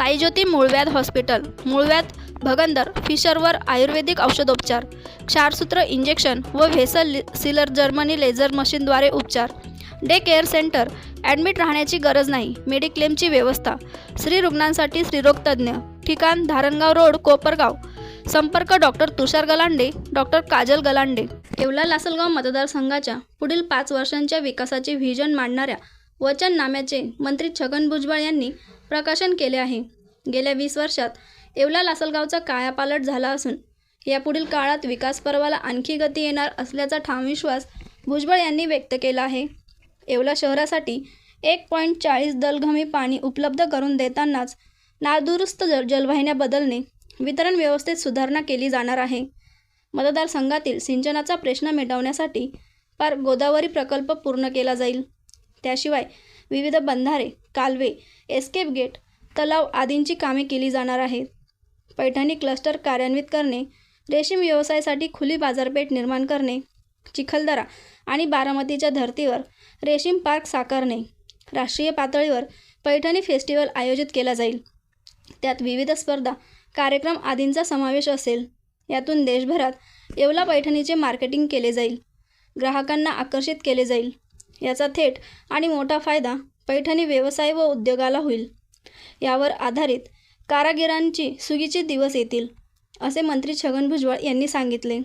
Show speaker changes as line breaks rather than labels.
साईज्योती मूळव्याध हॉस्पिटल मूळव्याध भगंदर फिशरवर आयुर्वेदिक औषधोपचार क्षारसूत्र इंजेक्शन व व्हेसल सिलर जर्मनी लेझर मशीनद्वारे उपचार. डे केअर सेंटर ॲडमिट राहण्याची गरज नाही मेडिक्लेमची व्यवस्था. स्त्री रुग्णांसाठी स्त्रीरोगतज्ञ ठिकाण धारणगाव रोड कोपरगाव. संपर्क डॉक्टर तुषार गलांडे डॉक्टर काजल गलांडे. येवला लासलगाव मतदारसंघाच्या पुढील पाच वर्षांच्या विकासाचे व्हिजन मांडणाऱ्या वचननाम्याचे मंत्री छगन भुजबळ यांनी प्रकाशन केले आहे. गेल्या वीस वर्षात येवला लासलगावचा कायापालट झाला असून यापुढील काळात विकास पर्वाला आणखी गती येणार असल्याचा ठाम विश्वास भुजबळ यांनी व्यक्त केला आहे. येवला शहरासाठी एक पॉईंट चाळीस दलघमी पाणी उपलब्ध करून देतानाच नादुरुस्त जल जलवाहिन्या बदलणे वितरण व्यवस्थेत सुधारणा केली जाणार आहे. मतदारसंघातील सिंचनाचा प्रश्न मिटवण्यासाठी पार गोदावरी प्रकल्प पूर्ण केला जाईल. त्याशिवाय विविध बंधारे कालवे एस्केप गेट तलाव आदींची कामे केली जाणार आहेत. पैठणी क्लस्टर कार्यान्वित करणे रेशीम व्यवसायासाठी खुली बाजारपेठ निर्माण करणे चिखलदरा आणि बारामतीच्या धर्तीवर रेशीम पार्क साकारणे. राष्ट्रीय पातळीवर पैठणी फेस्टिवल आयोजित केला जाईल. त्यात विविध स्पर्धा कार्यक्रम आदींचा समावेश असेल. यातून देशभरात येवला पैठणीचे मार्केटिंग केले जाईल. ग्राहकांना आकर्षित केले जाईल. याचा थेट आणि मोठा फायदा पैठणी व्यवसाय व उद्योगाला होईल. यावर आधारित कारागिरांची सुगीचे दिवस येतील असे मंत्री छगन भुजबळ यांनी सांगितले.